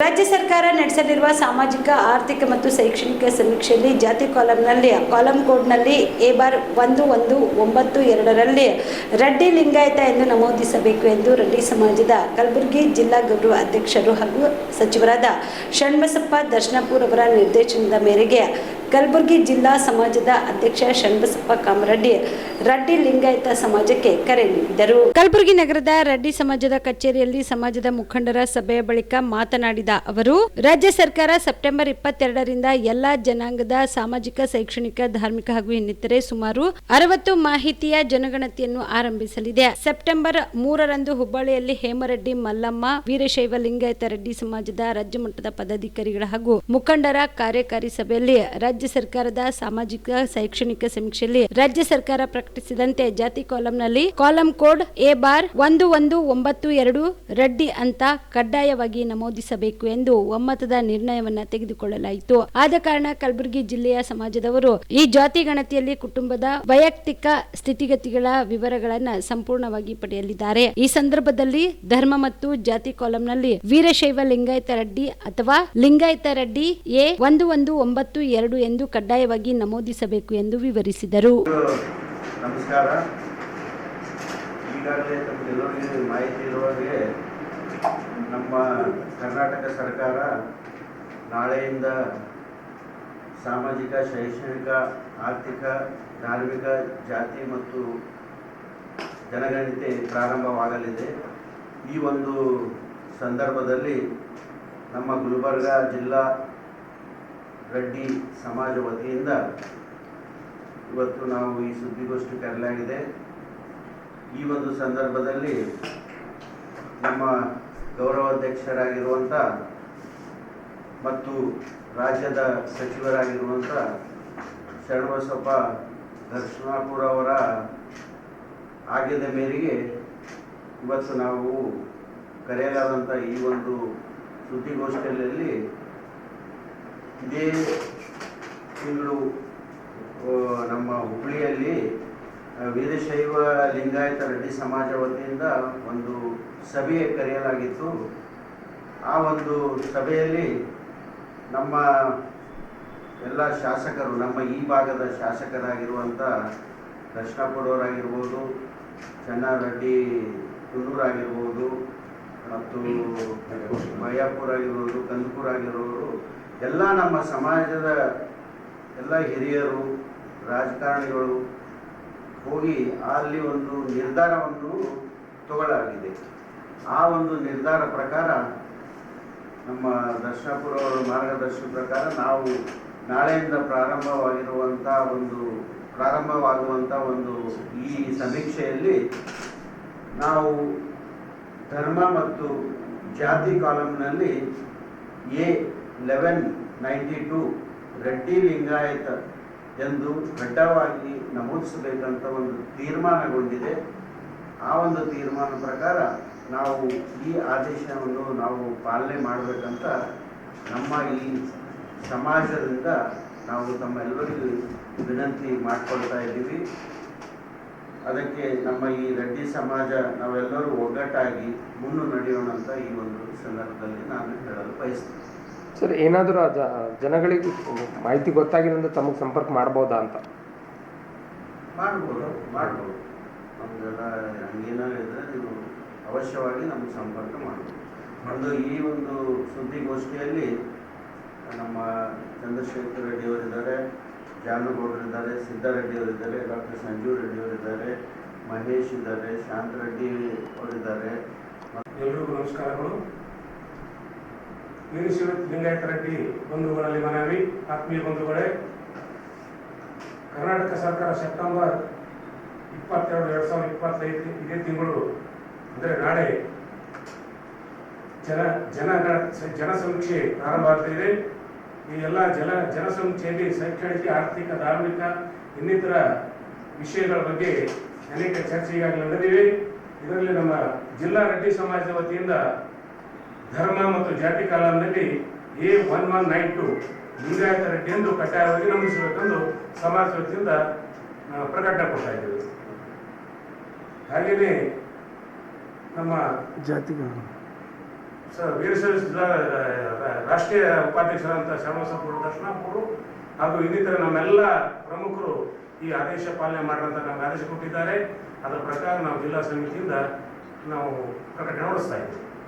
ರಾಜ್ಯ ಸರ್ಕಾರ ನಡೆಸಲಿರುವ ಸಾಮಾಜಿಕ, ಆರ್ಥಿಕ ಮತ್ತು ಶೈಕ್ಷಣಿಕ ಸಮೀಕ್ಷೆಯಲ್ಲಿ ಜಾತಿ ಕಾಲಂನಲ್ಲಿ, ಕಾಲಂ ಕೋಡ್ನಲ್ಲಿ ಎ ಬಾರ್ ಒಂದು ಒಂದು ಒಂಬತ್ತು ಎರಡರಲ್ಲಿ ರೆಡ್ಡಿ ಲಿಂಗಾಯತ ಎಂದು ನಮೂದಿಸಬೇಕು ಎಂದು ರೆಡ್ಡಿ ಸಮಾಜದ ಕಲಬುರಗಿ ಜಿಲ್ಲಾ ಗೌರವ ಅಧ್ಯಕ್ಷರು ಹಾಗೂ ಸಚಿವರಾದ ಷಣ್ಬಸಪ್ಪ ದರ್ಶನಪುರ್ ಅವರ ನಿರ್ದೇಶನದ ಮೇರೆಗೆ ಕಲಬುರಗಿ ಜಿಲ್ಲಾ ಸಮಾಜದ ಅಧ್ಯಕ್ಷ ಷಣ್ಬಸಪ್ಪ ಕಾಮರೆಡ್ಡಿ ರೆಡ್ಡಿ ಲಿಂಗಾಯತ ಸಮಾಜಕ್ಕೆ ಕರೆ ನೀಡಿದರು. ಕಲಬುರಗಿ ನಗರದ ರೆಡ್ಡಿ ಸಮಾಜದ ಕಚೇರಿಯಲ್ಲಿ ಸಮಾಜದ ಮುಖಂಡರ ಸಭೆಯ ಬಳಿಕ ಮಾತನಾಡಿದ ಅವರು, ರಾಜ್ಯ ಸರ್ಕಾರ ಸೆಪ್ಟೆಂಬರ್ ಇಪ್ಪತ್ತೆರಡರಿಂದ ಎಲ್ಲಾ ಜನಾಂಗದ ಸಾಮಾಜಿಕ, ಶೈಕ್ಷಣಿಕ, ಧಾರ್ಮಿಕ ಹಾಗೂ ಇನ್ನಿತರೆ ಸುಮಾರು ಅರವತ್ತು ಮಾಹಿತಿಯ ಜನಗಣತಿಯನ್ನು ಆರಂಭಿಸಲಿದೆ. ಸೆಪ್ಟೆಂಬರ್ ಮೂರರಂದು ಹುಬ್ಬಳ್ಳಿಯಲ್ಲಿ ಹೇಮರೆಡ್ಡಿ, ಮಲ್ಲಮ್ಮ, ವೀರಶೈವ ಲಿಂಗಾಯತ ರೆಡ್ಡಿ ಸಮಾಜದ ರಾಜ್ಯ ಮಟ್ಟದ ಪದಾಧಿಕಾರಿಗಳ ಹಾಗೂ ಮುಖಂಡರ ಕಾರ್ಯಕಾರಿ ಸಭೆಯಲ್ಲಿ ರಾಜ್ಯ ಸರ್ಕಾರದ ಸಾಮಾಜಿಕ, ಶೈಕ್ಷಣಿಕ ಸಮೀಕ್ಷೆಯಲ್ಲಿ ರಾಜ್ಯ ಸರ್ಕಾರ ಪ್ರಕಟಿಸಿದಂತೆ ಜಾತಿ ಕಾಲಂನಲ್ಲಿ ಕಾಲಂ ಕೋಡ್ ಎ ಬಾರ್ ಒಂದು ಒಂದು ಒಂಬತ್ತು ಎರಡು ರೆಡ್ಡಿ ಅಂತ ಕಡ್ಡಾಯವಾಗಿ ನಮೂದಿಸಬೇಕು ಎಂದು ಒಮ್ಮತದ ನಿರ್ಣಯವನ್ನ ತೆಗೆದುಕೊಳ್ಳಲಾಯಿತು. ಆದ ಕಾರಣ ಕಲಬುರಗಿ ಜಿಲ್ಲೆಯ ಸಮಾಜದವರು ಈ ಜಾತಿ ಗಣತಿಯಲ್ಲಿ ಕುಟುಂಬದ ವೈಯಕ್ತಿಕ ಸ್ಥಿತಿಗತಿಗಳ ವಿವರಗಳನ್ನ ಸಂಪೂರ್ಣವಾಗಿ ಪಡೆಯಲಿದ್ದಾರೆ. ಈ ಸಂದರ್ಭದಲ್ಲಿ ಧರ್ಮ ಮತ್ತು ಜಾತಿ ಕಾಲಂನಲ್ಲಿ ವೀರಶೈವ ಲಿಂಗಾಯತ ರೆಡ್ಡಿ ಅಥವಾ ಲಿಂಗಾಯತ ರೆಡ್ಡಿ ಎ ಒಂದು ಒಂದು ಒಂಬತ್ತು ಎರಡು ಎಂದು ಕಡ್ಡಾಯವಾಗಿ ನಮೂದಿಸಬೇಕು ಎಂದು ವಿವರಿಸಿದರು. ನಮಸ್ಕಾರ. ಮಾಹಿತಿ ಇರುವ ಹಾಗೆ ನಮ್ಮ ಕರ್ನಾಟಕ ಸರ್ಕಾರ ನಾಳೆಯಿಂದ ಸಾಮಾಜಿಕ, ಶೈಕ್ಷಣಿಕ, ಆರ್ಥಿಕ, ಧಾರ್ಮಿಕ, ಜಾತಿ ಮತ್ತು ಜನಗಣತಿ ಪ್ರಾರಂಭವಾಗಲಿದೆ. ಈ ಒಂದು ಸಂದರ್ಭದಲ್ಲಿ ನಮ್ಮ ಗುಲ್ಬರ್ಗ ಜಿಲ್ಲಾ ರೆಡ್ಡಿ ಸಮಾಜ ವತಿಯಿಂದ ಇವತ್ತು ನಾವು ಈ ಸುದ್ದಿಗೋಷ್ಠಿ ಕರೆಯಲಾಗಿದೆ. ಈ ಒಂದು ಸಂದರ್ಭದಲ್ಲಿ ನಮ್ಮ ಗೌರವಾಧ್ಯಕ್ಷರಾಗಿರುವಂಥ ಮತ್ತು ರಾಜ್ಯದ ಸಚಿವರಾಗಿರುವಂಥ ಶರಣಬಸಪ್ಪ ದರ್ಶನಾಪುರ ಅವರ ಆಗ್ಯದ ಮೇರೆಗೆ ಇವತ್ತು ನಾವು ಕರೆಯಲಾದಂಥ ಈ ಒಂದು ಸುದ್ದಿಗೋಷ್ಠಿಯಲ್ಲಿ ಇದೇ ತಿಂಗಳು ನಮ್ಮ ಹುಬ್ಬಳ್ಳಿಯಲ್ಲಿ ವೀರಶೈವ ಲಿಂಗಾಯತ ರೆಡ್ಡಿ ಸಮಾಜ ವತಿಯಿಂದ ಒಂದು ಸಭೆ ಕರೆಯಲಾಗಿತ್ತು. ಆ ಒಂದು ಸಭೆಯಲ್ಲಿ ನಮ್ಮ ಎಲ್ಲ ಶಾಸಕರು ನಮ್ಮ ಈ ಭಾಗದ ಶಾಸಕರಾಗಿರುವಂಥ ಕೃಷ್ಣಪುರವರಾಗಿರ್ಬೋದು ಚೆನ್ನಾರೆಡ್ಡಿ ಕುನ್ನೂರಾಗಿರ್ಬೋದು ಮತ್ತು ಮಯ್ಯಾಪುರ ಆಗಿರ್ಬೋದು ಕಂದಪುರ ಆಗಿರೋರು ಎಲ್ಲ ನಮ್ಮ ಸಮಾಜದ ಎಲ್ಲ ಹಿರಿಯರು, ರಾಜಕಾರಣಿಗಳು ಹೋಗಿ ಅಲ್ಲಿ ಒಂದು ನಿರ್ಧಾರವನ್ನು ತಗೊಳ್ಳಲಾಗಿದೆ. ಆ ಒಂದು ನಿರ್ಧಾರ ಪ್ರಕಾರ ನಮ್ಮ ದರ್ಶನಪುರ ಅವರ ಮಾರ್ಗದರ್ಶನ ಪ್ರಕಾರ ನಾವು ನಾಳೆಯಿಂದ ಪ್ರಾರಂಭವಾಗಿರುವಂಥ ಒಂದು ಪ್ರಾರಂಭವಾಗುವಂಥ ಒಂದು ಈ ಸಮೀಕ್ಷೆಯಲ್ಲಿ ನಾವು ಧರ್ಮ ಮತ್ತು ಜಾತಿ ಕಾಲಂನಲ್ಲಿ A eleven ninety two Reddy Lingayat ಎಂದು ಕಡ್ಡಾಯವಾಗಿ ನಮೂದಿಸಬೇಕಂತ ಒಂದು ತೀರ್ಮಾನಗೊಂಡಿದೆ. ಆ ಒಂದು ತೀರ್ಮಾನ ಪ್ರಕಾರ ನಾವು ಈ ಆದೇಶವನ್ನು ನಾವು ಪಾಲನೆ ಮಾಡಬೇಕಂತ ನಮ್ಮ ಈ ಸಮಾಜದಿಂದ ನಾವು ತಮ್ಮೆಲ್ಲರಿಗೂ ವಿನಂತಿ ಮಾಡಿಕೊಳ್ತಾ ಇದ್ದೀವಿ. ಅದಕ್ಕೆ ನಮ್ಮ ಈ ರೆಡ್ಡಿ ಸಮಾಜ ನಾವೆಲ್ಲರೂ ಒಗ್ಗಟ್ಟಾಗಿ ಮುನ್ನು ನಡೆಯೋಣ ಅಂತ ಈ ಒಂದು ಸಂದರ್ಭದಲ್ಲಿ ನಾನು ಹೇಳಲು ಬಯಸ್ತೀನಿ. ಸರ್ ಏನಾದರೂ ಅದ ಜನಗಳಿಗೆ ಮಾಹಿತಿ ಗೊತ್ತಾಗಿಲ್ಲ ತಮಗೆ ಸಂಪರ್ಕ ಮಾಡ್ಬೋದಾ ಅಂತ. ಮಾಡ್ಬೋದು ಮಾಡ್ಬೋದು. ನಮಗೆಲ್ಲ ಹಂಗೇನಾದ್ರು ಇದ್ದರೆ ನೀವು ಅವಶ್ಯವಾಗಿ ನಮ್ಗೆ ಸಂಪರ್ಕ ಮಾಡ್ಬೋದು. ಒಂದು ಈ ಒಂದು ಸುದ್ದಿಗೋಷ್ಠಿಯಲ್ಲಿ ನಮ್ಮ ಚಂದ್ರಶೇಖರ್ ರೆಡ್ಡಿ ಅವರಿದ್ದಾರೆ ಜಾನುಗೌಡರಿದ್ದಾರೆ ಸಿದ್ದಾರೆಡ್ಡಿ ಅವರಿದ್ದಾರೆ ಡಾಕ್ಟರ್ ಸಂಜೀವ್ ರೆಡ್ಡಿ ಅವರಿದ್ದಾರೆ ಮಹೇಶ್ ಇದ್ದಾರೆ ಶಾಂತ ರೆಡ್ಡಿ ಅವರಿದ್ದಾರೆ. ಎಲ್ರಿಗೂ ನಮಸ್ಕಾರಗಳು. ವೀರಶೈವ ಲಿಂಗಾಯತ ರೆಡ್ಡಿ ಬಂಧುಗಳಲ್ಲಿ ಮನವಿ, ಆತ್ಮೀಯ ಬಂಧುಗಳೇ. ಕರ್ನಾಟಕ ಸರ್ಕಾರ ಸೆಪ್ಟೆಂಬರ್ ಇಪ್ಪತ್ತೆರಡು, ಎರಡು ಸಾವಿರದ ಇಪ್ಪತ್ತೈದು ಇದೇ ತಿಂಗಳು, ಅಂದರೆ ನಾಳೆ ಜನ ಜನ ಜನಸಂಖ್ಯೆ ಪ್ರಾರಂಭ ಆಗ್ತಿದೆ ಈ ಎಲ್ಲ ಜನ ಜನಸಂಖ್ಯೆಯಲ್ಲಿ ಶೈಕ್ಷಣಿಕ ಆರ್ಥಿಕ, ಧಾರ್ಮಿಕ, ಇನ್ನಿತರ ವಿಷಯಗಳ ಬಗ್ಗೆ ಅನೇಕ ಚರ್ಚೆ ಈಗಾಗಲೇ ನಡೆದಿವೆ. ಇದರಲ್ಲಿ ನಮ್ಮ ಜಿಲ್ಲಾ ರೆಡ್ಡಿ ಸಮಾಜದ ವತಿಯಿಂದ ಧರ್ಮ ಮತ್ತು ಜಾತಿ ಕಾಲಂನಲ್ಲಿ A one one nine two Lingayat Reddy ಎಂದು ಕಡ್ಡಾಯವಾಗಿ ನಮಿಸಬೇಕೆಂದು ಸಮಾಜ ವತಿಯಿಂದ ಪ್ರಕಟಣೆ ಕೊಡ್ತಾ ಇದ್ದೇವೆ. ಹಾಗೆಯೇ ನಮ್ಮ ಜಾತಿ ಸರ್ ವೀರಶೈವ ರಾಷ್ಟ್ರೀಯ ಉಪಾಧ್ಯಕ್ಷರಾದಂಥ ಶ್ಯಾಮಸಪ್ಪ ದರ್ಶನಪುರು ಹಾಗೂ ಇನ್ನಿತರ ನಮ್ಮೆಲ್ಲ ಪ್ರಮುಖರು ಈ ಆದೇಶ ಪಾಲನೆ ಮಾಡೋಂಥ ನಮ್ಗೆ ಆದೇಶ ಕೊಟ್ಟಿದ್ದಾರೆ. ಅದರ ಪ್ರಕಾರ ನಾವು ಜಿಲ್ಲಾ ಸಮಿತಿಯಿಂದ ನಾವು ಪ್ರಕಟಣೆ ಹೊರಡಿಸ್ತಾ ಇದ್ದೀವಿ.